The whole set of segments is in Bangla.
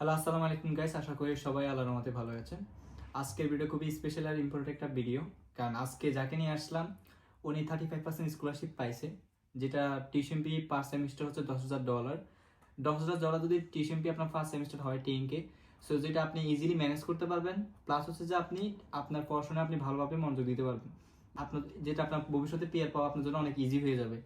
হ্যালো আসসালামু আলাইকুম গাইস আশা করি সবাই আল্লাহর রহমতে ভালো আছেন। আজকের ভিডিও খুবই স্পেশাল আর ইম্পর্টেন্ট একটা ভিডিও কারণ আজকে যাকে নিয়ে আসলাম, উনি থার্টি ফাইভ পার্সেন্ট স্কলারশিপ পাইছে, যেটা টিউশন ফি পার সেমিস্টার হচ্ছে দশ হাজার ডলার দশ হাজার ডলার যদি টিউশন ফি আপনার ফার্স্ট সেমিস্টার হয় টেনকে সো যেটা আপনি ইজিলি ম্যানেজ করতে পারবেন প্লাস হচ্ছে যে আপনি, আপনার পড়াশোনায় আপনি ভালোভাবে মনোযোগ দিতে পারবেন। আপনার, যেটা আপনার ভবিষ্যতে পিয়ার পাওয়া আপনার জন্য অনেক ইজি হয়ে যাবে।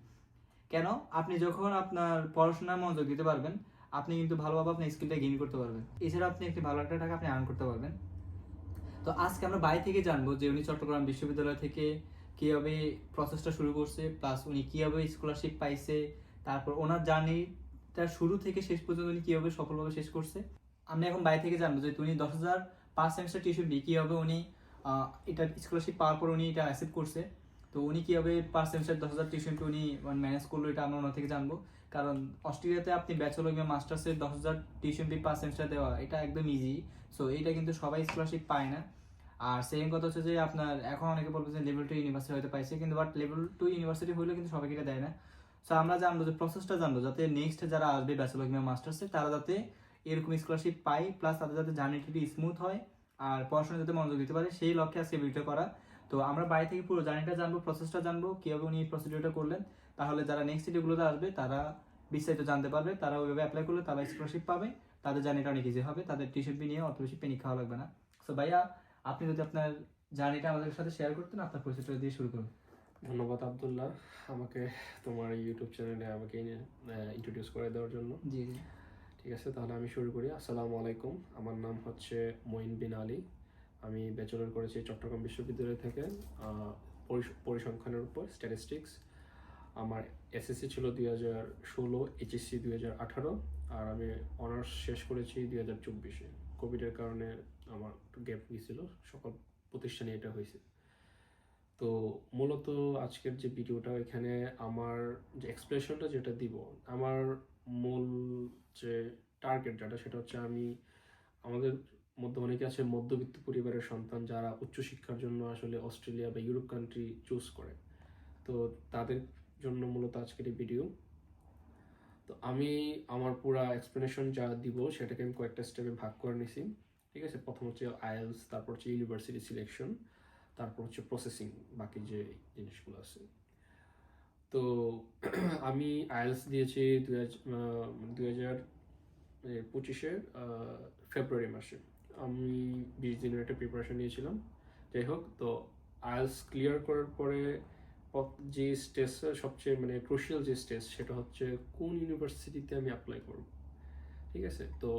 কেন? আপনি যখন আপনার পড়াশোনায় মনোযোগ দিতে পারবেন আপনি কিন্তু ভালোভাবে আপনার স্কিলটা গেইন করতে পারবেন। এছাড়া আপনি একটি ভালো একটা টাকা আপনি আর্ন করতে পারবেন। তো আজকে আমরা বাড়ি থেকে জানব যে উনি চট্টগ্রাম বিশ্ববিদ্যালয় থেকে কীভাবে প্রসেসটা শুরু করছে প্লাস উনি কীভাবে স্কলারশিপ পাইছে, তারপর ওনার জার্নিটা শুরু থেকে শেষ পর্যন্ত উনি কীভাবে সফলভাবে শেষ করছে। আমরা এখন বাড়ি থেকে জানব যে উনি দশ হাজার পাঁচ সেমিস্টার টিউশন বি কীভাবে উনি এটা স্কলারশিপ পাওয়ার পর উনি এটা অ্যাকসেপ্ট করছে। তো উনি কীভাবে পার সেমিস্টার দশ হাজার টিউশন উনি ম্যানেজ করল এটা আমরা ওনার থেকে জানব। কারণ অস্ট্রেলিয়াতে আপনি ব্যাচেলর কিংবা মাস্টার্সের দশ হাজার টিউশন ফি পার সেমিস্টার দেওয়া, এটা একদম ইজি সো এইটা কিন্তু সবাই স্কলারশিপ পায় না। আর সেকেন্ড কথা হচ্ছে যে আপনার, এখন অনেকে বলবে যে লেভেল টু ইউনিভার্সিটি হয়তো পাইছে, কিন্তু বাট লেভেল টু ইউনিভার্সিটি হলেও কিন্তু সবাইকে এটা দেয় না। সো আমরা জানব যে প্রসেসটা জানব, যাতে নেক্সট যারা আসবে ব্যাচেলর কিংবা মাস্টার্সে তারা যাতে এরকম স্কলারশিপ পায় প্লাস তাদের যাতে জার্নিটি স্মুথ হয়, আর পড়াশোনা যাতে মনোযোগ দিতে পারে, সেই লক্ষ্যে আজকে ভিডিও করা। তো আমরা বাড়ি থেকে পুরো জার্নিটা জানব প্রসেসটা জানব কীভাবে উনি প্রসিডিউরটা করলেন। তাহলে যারা নেক্সট ভিডিওগুলোতে আসবে তারা বিস্তারিত জানতে পারবে তারা ওইভাবে অ্যাপ্লাই করলে তারা স্কলারশিপ পাবে। তাদের জার্নিটা অনেক ইজি হবে তাদের টিউশন ফি নিয়ে অত বেশি পেনি খাওয়া লাগবে না। সো ভাইয়া আপনি যদি আপনার জার্নিটা আমাদের সাথে শেয়ার করতেন আপনার পরিচয়টা দিয়ে শুরু করুন। ধন্যবাদ আব্দুল্লাহ আমাকে তোমার ইউটিউব চ্যানেলে আমাকে ইন্ট্রোডিউস করে দেওয়ার জন্য। জি জি। ঠিক আছে তাহলে আমি শুরু করি। আসসালামু আলাইকুম আমার নাম হচ্ছে মঈন বিন আলী। আমি ব্যাচেলর করেছি চট্টগ্রাম বিশ্ববিদ্যালয় থেকে পরিস- পরিসংখ্যানের উপর স্ট্যাটিস্টিক্স আমার এসএসসি ছিল দুই হাজার ষোলো এইচএসসি দুই হাজার আঠারো, আর আমি অনার্স শেষ করেছি দুই হাজার চব্বিশে। কোভিডের কারণে আমার একটু গ্যাপ গিয়েছিল, সকল প্রতিষ্ঠানে এটা হয়েছে। তো মূলত আজকের যে ভিডিওটা, এখানে আমার যে এক্সপ্রেশনটা যেটা দিব, আমার মূল যে টার্গেট যেটা, সেটা হচ্ছে আমি আমাদের মধ্যে অনেকে আছে মধ্যবিত্ত পরিবারের সন্তান যারা উচ্চশিক্ষার জন্য আসলে অস্ট্রেলিয়া বা ইউরোপ কান্ট্রি চুজ করে। তো তাদের জন্য মূলত আজকের এই ভিডিও তো আমি আমার পুরা এক্সপ্লেনেশন যা দিব সেটাকে আমি কয়েকটা স্টেপে ভাগ করে নিছি। ঠিক আছে? প্রথম হচ্ছে আইএলস তারপর হচ্ছে ইউনিভার্সিটি সিলেকশন তারপর হচ্ছে প্রসেসিং বাকি যে জিনিসগুলো আছে। তো আমি আইএলস দিয়েছি দুই হাজার পঁচিশের ফেব্রুয়ারি মাসে। আমি বিশ দিনের একটা প্রিপারেশন নিয়েছিলাম। যাই হোক, তো আইএলস ক্লিয়ার করার পরে যে স্টেজটা সবচেয়ে মানে ক্রুশিয়াল যে স্টেজ সেটা হচ্ছে কোন ইউনিভার্সিটিতে আমি অ্যাপ্লাই করব। ঠিক আছে? তো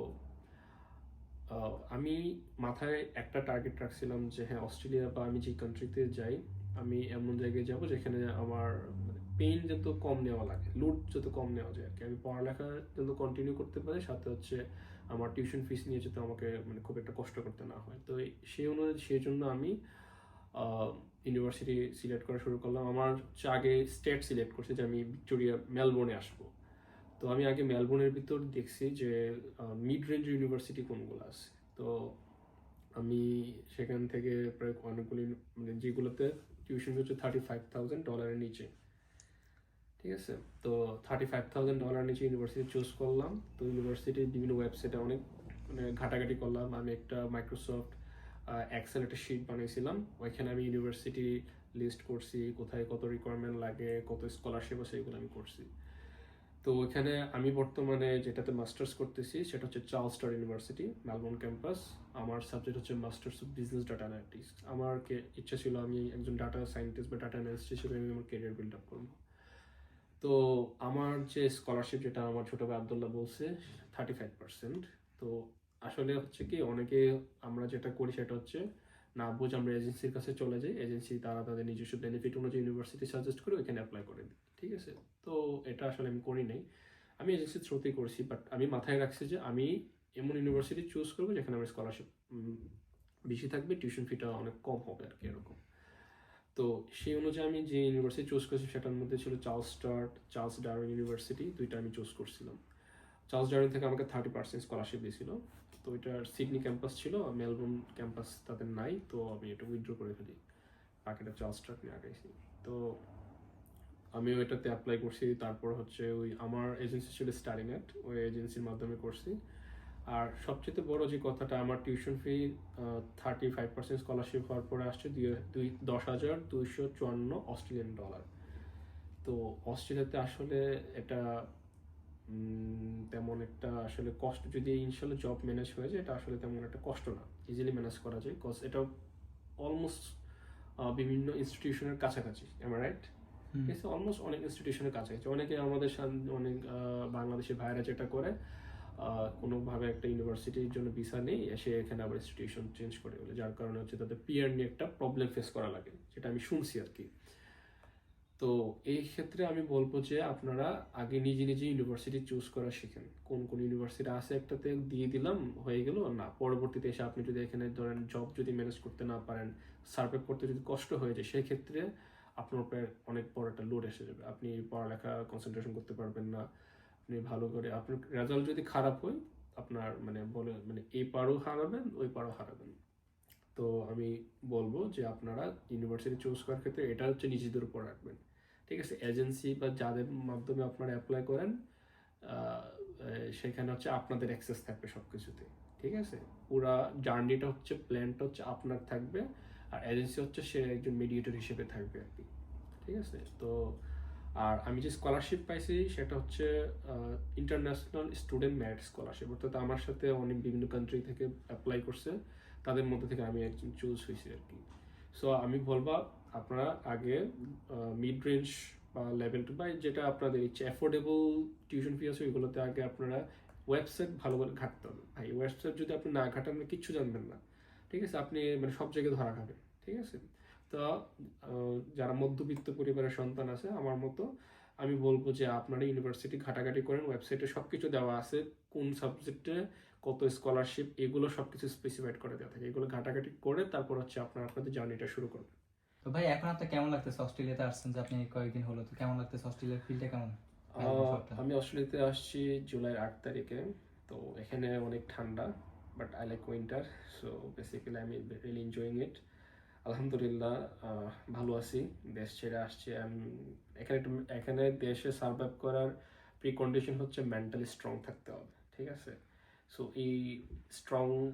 আমি মাথায় একটা টার্গেট রাখছিলাম যে হ্যাঁ অস্ট্রেলিয়া বা আমি যে কান্ট্রিতে যাই, আমি এমন জায়গায় যাব যেখানে আমার পেইন যত কম নেওয়া লাগে লুট যত কম নেওয়া যায় আর কি। আমি পড়ালেখা যত কন্টিনিউ করতে পারি, সাথে হচ্ছে আমার টিউশন ফিস নিয়ে যেতে আমাকে মানে খুব একটা কষ্ট করতে না হয়। তো সেই অনুযায়ী সেই জন্য আমি ইউনিভার্সিটি সিলেক্ট করা শুরু করলাম। আমার হচ্ছে আগে স্টেট সিলেক্ট করছে যে আমি ভিক্টোরিয়া মেলবোর্নে আসব। তো আমি আগে মেলবোর্নের ভিতর দেখছি যে মিড রেঞ্জ ইউনিভার্সিটি কোনগুলো আছে। তো আমি সেখান থেকে প্রায় অনেকগুলি মানে যেগুলোতে টিউশন হচ্ছে থার্টি ফাইভ থাউজেন্ড ডলারের নিচে। ঠিক আছে? তো থার্টি ফাইভ থাউজেন্ড ডলার নিচে ইউনিভার্সিটি চুজ করলাম। তো ইউনিভার্সিটির বিভিন্ন ওয়েবসাইটে অনেক মানে ঘাটাঘাটি করলাম। আমি একটা মাইক্রোসফট এক্সেল একটা শিট বানিয়েছিলাম। ওইখানে আমি ইউনিভার্সিটি লিস্ট করছি, কোথায় কত রিকোয়ারমেন্ট লাগে, কত স্কলারশিপ আছে, এগুলো আমি করছি। তো ওইখানে আমি বর্তমানে যেটাতে মাস্টার্স করতেছি, সেটা হচ্ছে Charles Sturt university Melbourne campus আমার সাবজেক্ট হচ্ছে masters of business data analytics আমার ইচ্ছা ছিল আমি একজন ডাটা সায়েন্টিস্ট বা ডাটা অ্যানালিস্ট হিসেবে আমি আমার কেরিয়ার বিল্ড আপ করব। তো আমার যে স্কলারশিপ যেটা আমার ছোট ভাই আবদুল্লাহ বলছে থার্টি ফাইভ পার্সেন্ট তো আসলে হচ্ছে কি, অনেকে আমরা যেটা করি সেটা হচ্ছে, না বুঝ আমরা এজেন্সির কাছে চলে যাই। এজেন্সি তারা তাদের নিজস্ব বেনিফিট অনুযায়ী ইউনিভার্সিটি সাজেস্ট করে ওইখানে অ্যাপ্লাই করে দিই ঠিক আছে? তো এটা আসলে আমি করি নাই। আমি এজেন্সির থ্রুতেই করছি বাট আমি মাথায় রাখছি যে আমি এমন ইউনিভার্সিটি চুজ করব যেখানে আমার স্কলারশিপ বেশি থাকবে টিউশন ফিটা অনেক কম হবে আর কি, এরকম। তো সেই অনুযায়ী আমি যে ইউনিভার্সিটি চুজ করেছি সেটার মধ্যে ছিল Charles Sturt Charles Darwin university দুইটা আমি চুজ করছিলাম। চার্লস ডারউইন থেকে আমাকে থার্টি পার্সেন্ট স্কলারশিপ দিয়েছিল। তো এটার সিডনি ক্যাম্পাস ছিল মেলবোর্ন ক্যাম্পাস তাদের নাই, তো আমি এটা উইথড্র করে ফেলি। বাকিটা চার্লস স্টার্ট নিয়ে আগাইছি। তো আমি ওইটাতে অ্যাপ্লাই করছি, তারপর হচ্ছে ওই আমার এজেন্সি ছিল স্টারিনেট ওই এজেন্সির মাধ্যমে করছি। আর সবচেয়ে বড় যে কথাটা আমার tuition fee thirty five percent scholarship হওয়ার পরে আসছে দুই দশ হাজার দুইশো চুয়ান্ন অস্ট্রেলিয়ান ডলার তো অস্ট্রেলিয়াতে আসলে এটা তেমন একটা আসলে কষ্ট যদি ইনশাল্লাহ জব ম্যানেজ হয়ে যায় এটা আসলে তেমন একটা কষ্ট না। ইজিলি ম্যানেজ করা যায় বিকজ এটা অলমোস্ট বিভিন্ন ইনস্টিটিউশনের কাছাকাছি এম রাইট। ঠিক আছে অলমোস্ট অনেক ইনস্টিটিউশনের কাছাকাছি। অনেকে আমাদের অনেক আহ, বাংলাদেশি ভাইরা যেটা করে কোনোভাবে একটা ইউনিভার্সিটির জন্য ভিসা নেই, এসে এখানে আবার ইনস্টিটিউশন চেঞ্জ করে বলে। যার কারণে হচ্ছে তাদের পিয়ার নিয়ে একটা প্রবলেম ফেস করা লাগে, যেটা আমি শুনছি আর কি। তো এই ক্ষেত্রে আমি বলব যে আপনারা আগে নিজে নিজে ইউনিভার্সিটি চুজ করা শিখেন। কোন কোন ইউনিভার্সিটি আছে একটাতে, দিয়ে দিলাম, হয়ে গেল না, পরবর্তীতে এসে আপনি যদি এখানে ধরেন জব যদি ম্যানেজ করতে না পারেন সার্ভে করতে যদি কষ্ট হয়ে যায়, সেক্ষেত্রে আপনার উপরে অনেক বড় একটা লোড এসে যাবে। আপনি পড়ালেখা কনসেন্ট্রেশন করতে পারবেন না। আপনি ভালো করে আপনার রেজাল্ট যদি খারাপ হয়, আপনার মানে বলে মানে এই পারও হারাবেন, ওই পারও হারাবেন। তো আমি বলব যে আপনারা ইউনিভার্সিটি চুজ করার ক্ষেত্রে এটা হচ্ছে নিজেদের উপর রাখবেন। ঠিক আছে? এজেন্সি বা যাদের মাধ্যমে আপনারা অ্যাপ্লাই করেন সেখানে হচ্ছে আপনাদের অ্যাক্সেস থাকবে সব কিছুতে ঠিক আছে? পুরা জার্নিটা হচ্ছে প্ল্যানটা হচ্ছে আপনার থাকবে, আর এজেন্সি হচ্ছে সে একজন মিডিয়েটর হিসেবে থাকবে আর কি। ঠিক আছে? তো আর আমি যে স্কলারশিপ পাইছি, সেটা হচ্ছে ইন্টারন্যাশনাল স্টুডেন্ট মেরিট স্কলারশিপ অর্থাৎ আমার সাথে অনেক বিভিন্ন কান্ট্রি থেকে অ্যাপ্লাই করছে। তাদের মধ্যে থেকে আমি একজন চুজ হয়েছি আর কি। সো আমি বলব, আপনারা আগে মিড রেঞ্জ বা লেভেল টু বা যেটা আপনাদের ইচ্ছে অ্যাফোর্ডেবল টিউশন ফি আছে, ওইগুলোতে আগে আপনারা ওয়েবসাইট ভালো করে ঘাটতে হবে। ভাই ওয়েবসাইট যদি আপনি না ঘাটান কিচ্ছু জানবেন না। ঠিক আছে? আপনি মানে সব জায়গায় ধরা খাবেন। ঠিক আছে? যারা মধ্যবিত্ত পরিবারের সন্তান আছে আমার মতো আমি বলব যে আপনারা ইউনিভার্সিটি ঘাটাঘাটি করেন ওয়েবসাইটে সব কিছু দেওয়া আছে কোন সাবজেক্টে কত স্কলারশিপ এগুলো সব কিছু স্পেসিফাইড করে দেওয়া থাকে। এগুলো ঘাটাঘাটি করে তারপর হচ্ছে আপনারা আপনাদের জার্নিটা শুরু করবেন। তো ভাই এখন আপনার কেমন লাগতেছে? অস্ট্রেলিয়াতে আসছেন যে আপনি কয়েকদিন হলো তো কেমন লাগতেছে অস্ট্রেলিয়ার ফিলটা কেমন? আমি অস্ট্রেলিয়াতে আসছি জুলাই আট তারিখে তো এখানে অনেক ঠান্ডা but I like winter so basically আমি রিয়েলি এনজয়িং ইট আলহামদুলিল্লাহ ভালো আছি। দেশ ছেড়ে আসছি। আমি- এখানে একটু, এখানে দেশে সার্ভাইভ করার প্রি কন্ডিশন হচ্ছে মেন্টালি স্ট্রং থাকতে হবে, ঠিক আছে? সো এই স্ট্রং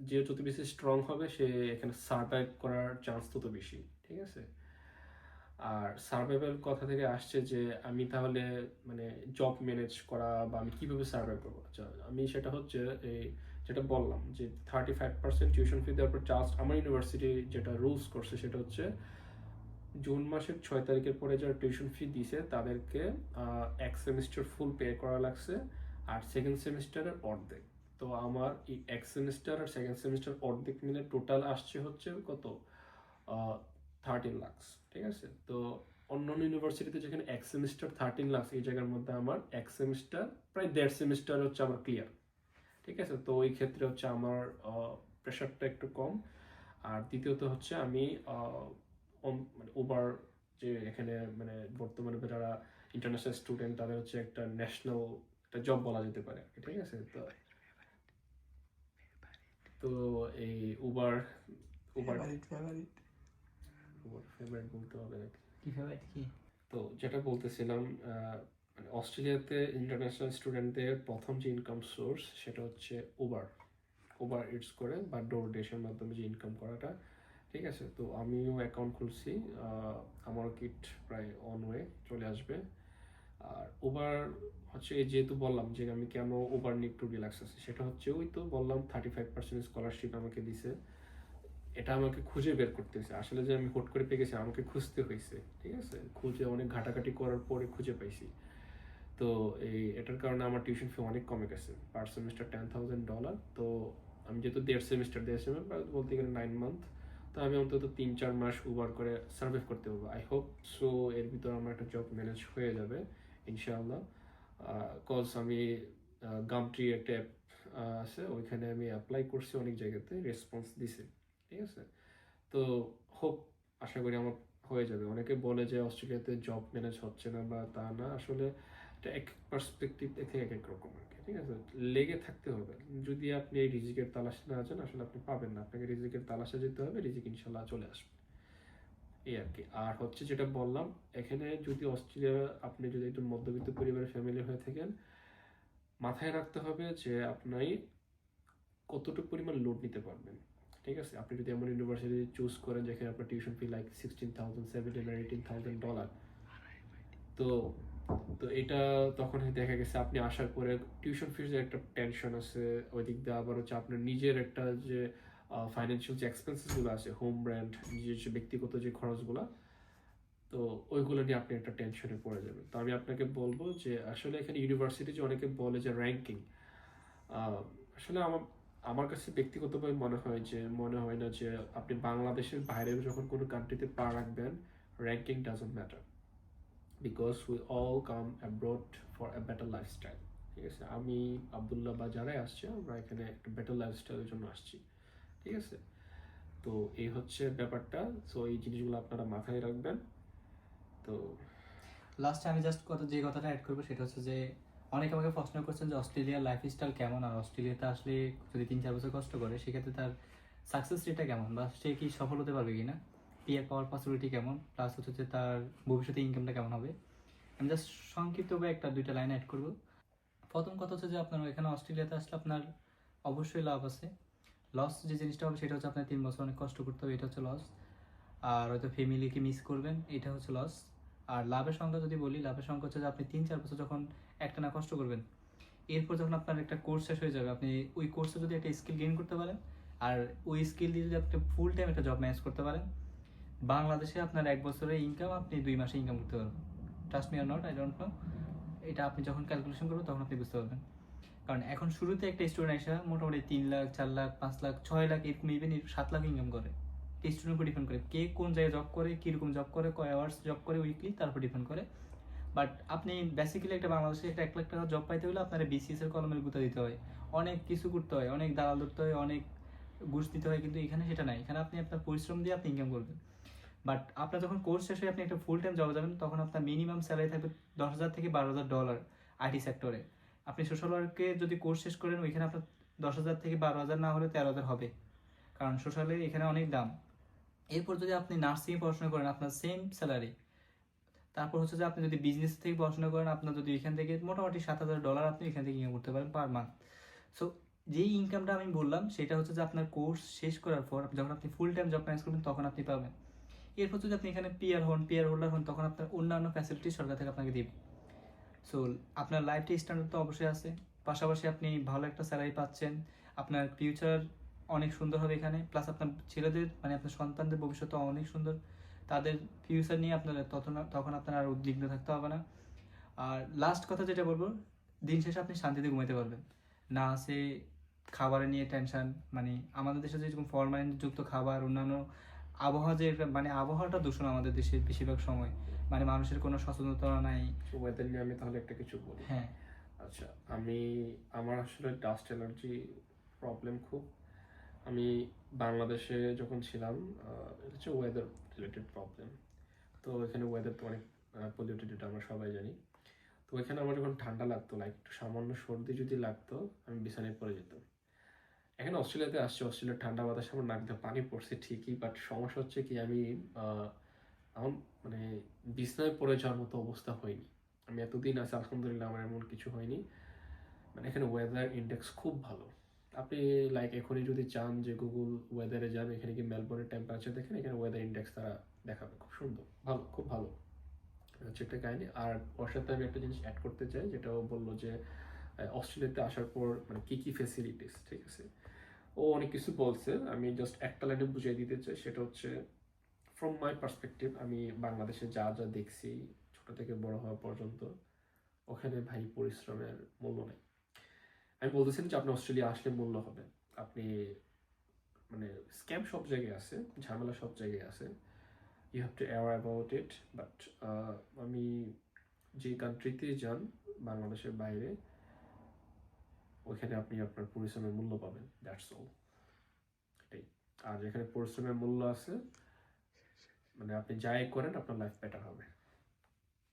যে যত বেশি স্ট্রং হবে, সে এখানে সার্ভাইভ করার চান্স তত বেশি, ঠিক আছে? আর সার্ভাইভাল কথা থেকে আসছে যে, আমি তাহলে মানে জব ম্যানেজ করা বা আমি কীভাবে সার্ভাইভ করব? আচ্ছা আমি সেটা হচ্ছে এই যেটা বললাম যে thirty five percent tuition fee দেওয়ার পর জাস্ট আমার ইউনিভার্সিটি যেটা রুলস করছে সেটা হচ্ছে জুন মাসের ছয় তারিখের পরে যারা টিউশন ফি দিছে তাদেরকে এক সেমিস্টার ফুল পে করা লাগছে আর সেকেন্ড সেমিস্টারের অর্ধেক। তো আমার এই এক সেমিস্টার আর সেকেন্ড সেমিস্টার অর্ধেক মিলে টোটাল আসছে হচ্ছে কত? থার্টিন লাক্স ঠিক আছে? তো অন্য অন্য ইউনিভার্সিটিতে যেখানে এক সেমিস্টার থার্টিন লাক্স এই জায়গার মধ্যে আমার এক সেমিস্টার প্রায় দেড় সেমিস্টার হচ্ছে আমার ক্লিয়ার ঠিক আছে? তো ওই ক্ষেত্রে হচ্ছে আমার প্রেশারটা একটু কম। আর দ্বিতীয়ত হচ্ছে আমি মানে ওভার যে এখানে মানে বর্তমানে যারা ইন্টারন্যাশনাল স্টুডেন্ট তাদের হচ্ছে একটা ন্যাশনাল একটা জব বলা যেতে পারে ঠিক আছে? তো তো এই উবার উবার উবার ফেভারিট বলতে হবে নাকি? কি ফেভারিট কি? তো যেটা বলতেছিলাম মানে অস্ট্রেলিয়াতে ইন্টারন্যাশনাল স্টুডেন্টদের প্রথম যে ইনকাম সোর্স সেটা হচ্ছে উবার উবার ইটস করে বা ডোর ডেশের মাধ্যমে যে ইনকাম করাটা ঠিক আছে? তো আমিও অ্যাকাউন্ট খুলছি আহ, আমারও কিট প্রায় অন ওয়ে চলে আসবে। আর উবার হচ্ছে যেহেতু বললাম যে আমি কেন উবার নিয়ে একটু রিল্যাক্স আছি সেটা হচ্ছে ওই তো বললাম থার্টি ফাইভ পার্সেন্ট স্কলারশিপ আমাকে দিছে। এটা আমাকে খুঁজে বের করতে হয়েছে। আসলে যে আমি হুট করে পেয়ে গেছি আমাকে খুঁজতে হয়েছে ঠিক আছে? খুঁজে অনেক ঘাটাঘাটি করার পরে খুঁজে পাইছি। তো এই, এটার কারণে আমার টিউশন ফি অনেক কমে গেছে। Per semester ten thousand dollar তো আমি যেহেতু দেড় সেমিস্টার দেড় সেমিস্টার বলতে গেলে নাইন মান্থ তো আমি অন্তত তিন চার মাস উবার করে সার্ভাইভ করতে পারব। আই হোপ সো এর ভিতর আমার একটা জব ম্যানেজ হয়ে যাবে, ইনশাআল্লাহ। কজ আমি গামট্রি একটা অ্যাপ আছে, ওইখানে আমি অ্যাপ্লাই করছি অনেক জায়গাতে রেসপন্স দিছে, ঠিক আছে? তো হোপ আশা করি আমার হয়ে যাবে। অনেকে বলে যে অস্ট্রেলিয়াতে জব ম্যানেজ হচ্ছে না বা তা না, আসলে এটা এক পার্সপেক্টিভ থেকে এক এক রকম আর কি ঠিক আছে? লেগে থাকতে হবে। যদি আপনি এই রিজিকের তালাশে না আছেন আসলে আপনি পাবেন না। আপনাকে রিজিকের তালাশে যেতে হবে রিজিক ইনশাল্লাহ চলে আসবে। এই আর কি। আর হচ্ছে যেটা বললাম এখানে যদি অস্ট্রেলিয়া আপনি যদি একটু মধ্যবিত্ত পরিবারের ফ্যামিলি হয়ে থাকেন মাথায় রাখতে হবে যে আপনি কতটুকু পরিমাণ লোড নিতে পারবেন ঠিক আছে? আপনি যদি এমন ইউনিভার্সিটি চুজ করেন যেখানে আপনার tuition fee like sixteen thousand seventeen আর এইটিন থাউজেন্ড ডলার তো তো এটা তখন দেখা গেছে আপনি আসার পরে টিউশন ফির একটা টেনশন আছে ওই দিক দিয়ে আবার হচ্ছে আপনার নিজের একটা যে ফাইন্যান্সিয়াল যে এক্সপেন্সেসগুলো আছে হোম ব্র্যান্ড নিজের যে ব্যক্তিগত যে খরচগুলো, তো ওইগুলো নিয়ে আপনি একটা টেনশনে পড়ে যাবেন। তো আমি আপনাকে বলব যে আসলে এখানে ইউনিভার্সিটি যে অনেকে বলে যে র্যাঙ্কিং আসলে আমার আমার কাছে ব্যক্তিগতভাবে মনে হয় যে, মনে হয় না যে আপনি বাংলাদেশের বাইরে যখন কোনো কান্ট্রিতে পা রাখবেন ranking doesn't matter because we all come abroad for a better lifestyle ঠিক আছে? আমি আবদুল্লাহ বা যারাই আসছে, আমরা এখানে একটা বেটার লাইফস্টাইলের জন্য আসছি। ঠিক আছে? তো এই হচ্ছে ব্যাপারটা। সো এই জিনিসগুলো আপনারা মাথায় রাখবেন। তো লাস্টে আমি জাস্ট কথা, যে কথাটা অ্যাড করব সেটা হচ্ছে যে, অনেকে আমাকে প্রশ্ন করছেন যে অস্ট্রেলিয়ার লাইফস্টাইল কেমন? আর অস্ট্রেলিয়াতে আসলে যদি তিন চার বছর কষ্ট করে, সেক্ষেত্রে তার সাকসেস রেটটা কেমন? বা সে কি সফল হতে পারবে কিনা? পিয়ার পাওয়ার পসিবিলিটি কেমন? প্লাস হচ্ছে যে তার ভবিষ্যতে ইনকামটা কেমন হবে? আমি জাস্ট সংক্ষিপ্তভাবে একটা, দুইটা লাইন অ্যাড করব। প্রথম কথা হচ্ছে যে আপনার এখানে অস্ট্রেলিয়াতে আসলে আপনার অবশ্যই লাভ আছে। লস যে জিনিসটা হবে সেটা হচ্ছে আপনার তিন বছর অনেক কষ্ট করতে হবে, এটা হচ্ছে লস আর হয়তো ফ্যামিলিকে মিস করবেন, এটা হচ্ছে লস আর লাভের সংখ্যা যদি বলি, লাভের সংখ্যা হচ্ছে যে আপনি তিন চার বছর যখন একটা না কষ্ট করবেন, এরপর যখন আপনার একটা কোর্স শেষ হয়ে যাবে, আপনি ওই কোর্সে যদি একটা স্কিল গেইন করতে পারেন, আর ওই স্কিল দিয়ে যদি আপনি ফুল টাইম একটা জব ম্যানেজ করতে পারেন বাংলাদেশে আপনার এক বছরের ইনকাম আপনি দুই মাসে ইনকাম করতে পারবেন। Trust me or not I don't know এটা আপনি যখন ক্যালকুলেশন করবেন, তখন আপনি বুঝতে পারবেন। কারণ এখন শুরুতে একটা স্টুডেন্ট এসে মোটামুটি তিন লাখ, চার লাখ, পাঁচ লাখ, ছয় লাখ, এরকম ইভেন সাত লাখ ইনকাম করে। স্টুডেন্ট উপর ডিপেন্ড করে, কে কোন জায়গায় জব করে, কীরকম জব করে, কয় আওয়ার্স জব করে উইকলি তার উপর ডিপেন্ড করে। বাট আপনি বেসিক্যালি একটা বাংলাদেশে একটা এক লাখ টাকা জব পাইতে হলে আপনার বিসিএস এর কলমের গুতা দিতে হয়। অনেক কিছু করতে হয়, অনেক দালাল ধরতে হয়, অনেক ঘুষ দিতে হয়, কিন্তু এখানে সেটা নাই। এখানে আপনি আপনার পরিশ্রম দিয়ে আপনি ইনকাম করবেন। বাট আপনার যখন কোর্স শেষ হয়ে আপনি একটা ফুল টাইম জবে যাবেন, তখন আপনার মিনিমাম স্যালারি থাকবে দশ হাজার থেকে বারো হাজার ডলার আইটি সেক্টরে আপনি সোশ্যাল ওয়ার্কে যদি কোর্স শেষ করেন, ওইখানে আপনার দশ হাজার থেকে বারো হাজার না হলে তেরো হাজার হবে। কারণ সোশ্যালে এখানে অনেক দাম। এরপর যদি আপনি নার্সিংয়ে পড়াশোনা করেন, আপনার সেম স্যালারি তারপর হচ্ছে যে আপনি যদি বিজনেস থেকে পড়াশোনা করেন, আপনার যদি এখান থেকে মোটামুটি সাত হাজার ডলার আপনি এখান থেকে ইনকাম করতে পারেন পার মান্থ সো যেই ইনকামটা আমি বললাম, সেটা হচ্ছে যে আপনার কোর্স শেষ করার পর, যখন আপনি ফুল টাইম জব ম্যানেজ করবেন, তখন আপনি পাবেন। এরপর যদি আপনি এখানে পিয়ার হন পিয়ার হোল্ডার হন, তখন আপনার অন্যান্য ফ্যাসিলিটি সরকার থেকে আপনাকে দিবে। সো আপনার লাইফটি স্ট্যান্ডার্ড তো অবশ্যই আছে। পাশাপাশি আপনি ভালো একটা স্যালারি পাচ্ছেন। আপনার ফিউচার অনেক সুন্দর হবে এখানে। প্লাস আপনার ছেলেদের মানে আপনার সন্তানদের ভবিষ্যৎ অনেক সুন্দর। তাদের ফিউচার নিয়ে আপনার তখন তখন আপনার আর উদ্বিগ্ন থাকতে হবে না। আর লাস্ট কথা যেটা বলব, দিন শেষে আপনি শান্তিতে ঘুমাইতে পারবেন। না আছে খাবারের নিয়ে টেনশন মানে আমাদের দেশে যেরকম ফরমালিন যুক্ত খাবার, অন্যান্য আবহাওয়া যে মানে আবহাওয়াটা দূষণ আমাদের দেশে বেশিরভাগ সময়। মানে মানুষের কোনো সচেতনতা নাই। ওয়েদার নিয়ে আমি তাহলে একটা কিছু বলি। হ্যাঁ। আচ্ছা আমি আমার আসলে ডাস্ট অ্যালার্জি প্রবলেম খুব। আমি বাংলাদেশে যখন ছিলাম এটা হচ্ছে ওয়েদার রিলেটেড প্রবলেম তো এখানে ওয়েদার তো অনেক পলিউটেড এটা আমরা সবাই জানি। তো এখানে আমার যখন ঠান্ডা লাগতো লাইক একটু সামান্য সর্দি যদি লাগতো আমি বিছানায় পড়ে যেতাম। এখানে অস্ট্রেলিয়াতে আসছে, অস্ট্রেলিয়ার ঠান্ডা বাতাস, আমার নাক দিয়ে পানি পড়ছে ঠিকই বাট সমস্যা হচ্ছে কি, আমি আমার মানে বিছানায় পড়ে যাওয়ার মতো অবস্থা হয়নি। আমি এতদিন আছি, আলহামদুলিল্লাহ আমার এমন কিছু হয়নি। মানে এখানে ওয়েদার ইন্ডেক্স খুব ভালো। আপনি লাইক এখনই যদি চান যে গুগল ওয়েদারে যান, এখানে কি মেলবোর্নের টেম্পারেচার দেখেন? এখানে ওয়েদার ইন্ডেক্স তারা দেখাবে, খুব সুন্দর, ভালো, খুব ভালো। হচ্ছে একটা কাহিনী। আর ওর সাথে আমি একটা জিনিস অ্যাড করতে চাই যেটা ও বলল যে অস্ট্রেলিয়াতে আসার পর মানে কী কী ফেসিলিটিস ঠিক আছে? ও অনেক কিছু বলছে, আমি জাস্ট একটা লাইনে বুঝিয়ে দিতে চাই, সেটা হচ্ছে ফ্রম মাই পার্সপেক্টিভ আমি বাংলাদেশে যা যা দেখছি, ছোট থেকে বড় হওয়া পর্যন্ত, ওখানে ভাই পরিশ্রমের মূল্য নেই। আমি বলতেছি যে আপনি অস্ট্রেলিয়া আসলে মূল্য হবে। আপনি মানে স্ক্যাম সব জায়গায় আছে, ঝামেলা সব জায়গায় আছে। You have to aware about it but আমি যে কান্ট্রিতে যান, বাংলাদেশের বাইরে ওইখানে আপনি আপনার পরিশ্রমের মূল্য পাবেন দ্যাটস অল এটাই। আর যেখানে পরিশ্রমের মূল্য আছে মানে আপনি যাই করেন আপনার লাইফ বেটার হবে।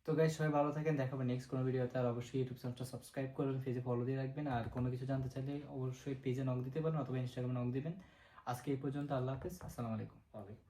তো গাইজ সবাই ভালো থাকেন দেখাবে নেক্সট কোনো ভিডিওতে আর অবশ্যই ইউটিউব চ্যানেলটা সাবস্ক্রাইব করবেন পেজে ফলো দিয়ে রাখবেন আর কোনো কিছু জানতে চাইলে অবশ্যই পেজে নক দিতে পারেন অথবা ইনস্টাগ্রামে নক দিবেন। আজকে এই পর্যন্ত আল্লাহ হাফিজ আসসালামু আলাইকুম। অনেক